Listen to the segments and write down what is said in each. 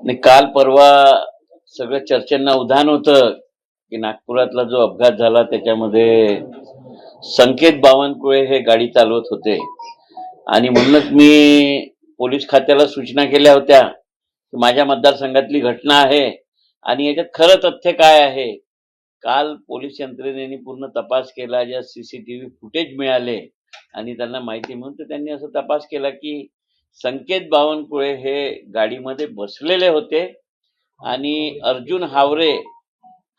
आणि काल परवा सगळं चर्चेंना उधाण होतं की नागपुरातला जो अपघात झाला त्याच्यामध्ये संकेत बावनकुळे हे गाडी चालवत होते. आणि म्हणूनच मी पोलीस खात्याला सूचना केल्या होत्या की माझ्या मतदारसंघातली घटना आहे आणि याच्यात खरं तथ्य काय आहे? काल पोलीस यंत्रणेने पूर्ण तपास केला ज्या सीसीटीव्ही फुटेज मिळाले आणि त्यांना माहिती म्हणून तर त्यांनी असं तपास केला की संकेत बावनकुळे हे गाडीमध्ये बसलेले होते. आणि अर्जुन हावरे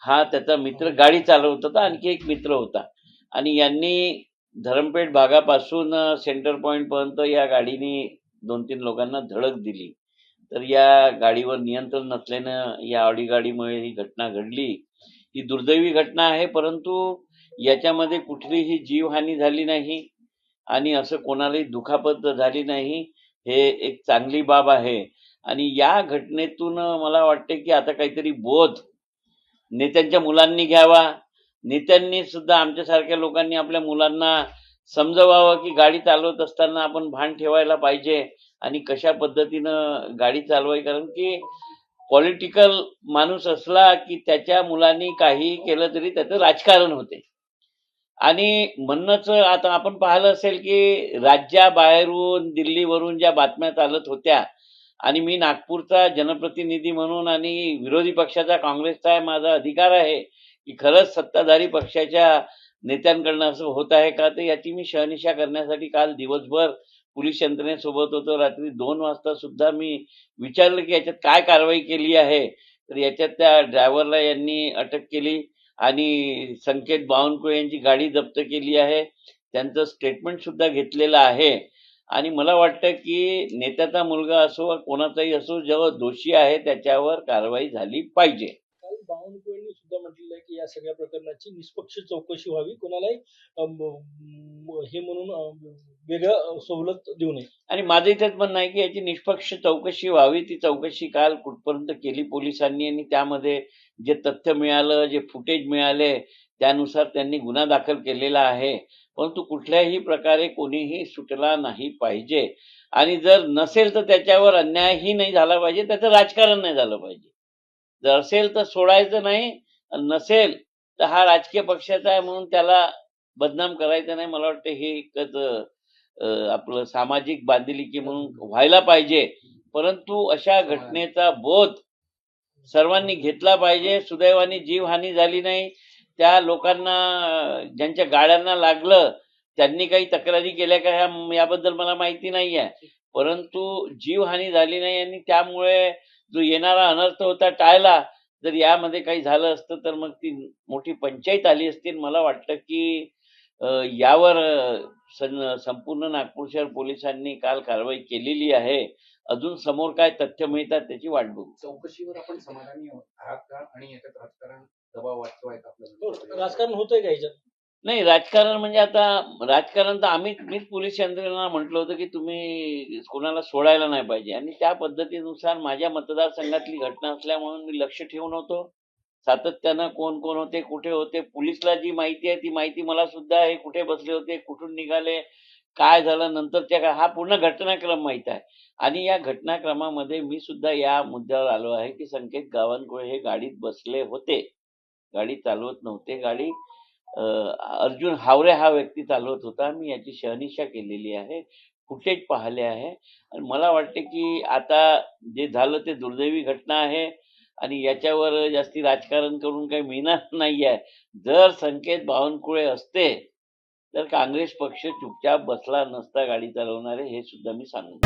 हा त्याचा मित्र गाडी चालवत होता आणखी एक मित्र होता. आणि यांनी धरमपेठ भागापासून सेंटर पॉईंट पर्यंत या गाडीने दोन तीन लोकांना धडक दिली. तर या गाडीवर नियंत्रण नसल्यानं या ऑडी गाडीमुळे ही घटना घडली. ही दुर्दैवी घटना आहे परंतु याच्यामध्ये कुठलीही जीवहानी झाली नाही. आणि असं कोणालाही दुखापत झाली नाही. हे एक चांगली बाब आहे. आणि या घटनेतून मला वाटते की आता काहीतरी बोध नेत्यांच्या मुलांनी घ्यावा. नेत्यांनी सुद्धा आमच्यासारख्या लोकांनी आपल्या मुलांना समजवावं की गाडी चालवत असताना आपण भान ठेवायला पाहिजे आणि कशा पद्धतीनं गाडी चालवाय कारण की पॉलिटिकल माणूस असला की त्याच्या मुलांनी काही केलं तरी त्याचं राजकारण होते. आणि म्हणणंचं आता आपण पाहिलं असेल की राज्याबाहेरून दिल्लीवरून ज्या बातम्या चालत होत्या आणि मी नागपूरचा जनप्रतिनिधी म्हणून आणि विरोधी पक्षाचा काँग्रेसचा आहे माझा अधिकार आहे की खरंच सत्ताधारी पक्षाच्या नेत्यांकडनं असं होत आहे का? तर याची मी शहनिशा करण्यासाठी काल दिवसभर पोलीस यंत्रणेसोबत होतो. रात्री दोन वाजता सुद्धा मी विचारलं की याच्यात काय कारवाई केली आहे? तर याच्यात त्या ड्रायव्हरला यांनी अटक केली. आणि संकेत बावनकुळे यांची गाडी जप्त केली आहे. त्यांचं स्टेटमेंट सुद्धा घेतलेलं आहे. आणि मला वाटतं की नेत्याचा मुलगा असो वा कोणाचाही असो जेव्हा दोषी आहे त्याच्यावर कारवाई झाली पाहिजे. काल बावनकुळेंनी सुद्धा म्हटलेलं आहे की या सगळ्या प्रकरणाची निष्पक्ष चौकशी व्हावी. कोणालाही हे म्हणून वेगळं सवलत देऊ नये. आणि माझं इथेच म्हणणं आहे की याची निष्पक्ष चौकशी व्हावी. ती चौकशी काल कुठपर्यंत केली पोलिसांनी आणि त्यामध्ये जे तथ्य मिळालं जे फुटेज मिळाले त्यानुसार त्यांनी गुन्हा दाखल केलेला आहे. परंतु कुठल्याही प्रकारे कोणीही सुटला नाही पाहिजे. आणि जर नसेल तर त्याच्यावर अन्यायही नाही झाला पाहिजे त्याचं राजकारण नाही झालं पाहिजे. जर असेल तर सोडायचं नाही नसेल तर हा राजकीय पक्षाचा आहे म्हणून त्याला बदनाम करायचं नाही. मला वाटतं हे एकच आपलं सामाजिक बांधिलकी म्हणून व्हायला पाहिजे. परंतु अशा घटनेचा बोध सर्वांनी घेतला पाहिजे. सुदैवाने जीवहानी झाली नाही. त्या लोकांना ज्यांच्या गाड्यांना लागलं त्यांनी काही तक्रारी केल्या का याबद्दल मला माहिती नाही आहे परंतु जीवहानी झाली नाही आणि त्यामुळे जो येणारा अनर्थ होता टाळला जर यामध्ये काही झालं असतं तर मग ती मोठी पंचायत आली असती. मला वाटतं की यावर संपूर्ण नागपूर शहर पोलिसांनी काल कारवाई केलेली आहे. अजून समोर काय तथ्य मिळतात त्याची वाट बघू. चौकशीवर आपण समाधानी आहात. का? आणि याच्यात राजकारण दबाव वाटतो आहे का हो, आपल्याला राजकारण होतंय का ह्याच्यात? नाही राजकारण म्हणजे आता राजकारण तर आम्ही मीच पोलीस यंत्रणेला म्हटलं होतं की तुम्ही कोणाला सोडायला नाही पाहिजे. आणि त्या पद्धतीनुसार माझ्या मतदारसंघातली घटना असल्यामुळे मी लक्ष ठेवून होतो. सातत्यानं कोण कोण होते कुठे होते पोलिसला जी माहिती आहे ती माहिती मला सुद्धा हे कुठे बसले होते कुठून निघाले काय झालं नंतरच्या काय हा पूर्ण घटनाक्रम माहीत आहे. आणि या घटनाक्रमामध्ये मी सुद्धा या मुद्द्यावर आलो आहे की संकेत गावांकुळे हे गाडीत बसले होते. गाडी चालवत नव्हते. गाडी अर्जुन हावरे हा व्यक्ती चालवत होता. मी याची शहनिशा केलेली आहे. फुटेज पाहिले आहे. आणि मला वाटते की आता जे झालं ते दुर्दैवी घटना आहे. आणि याच्यावर जास्ती राजकारण करून काही मिळणार नाही आहे जर संकेत बावनकुळे असते तर काँग्रेस पक्ष चुपचाप बसला नसता गाडी चालवणारे हे सुद्धा मी सांगू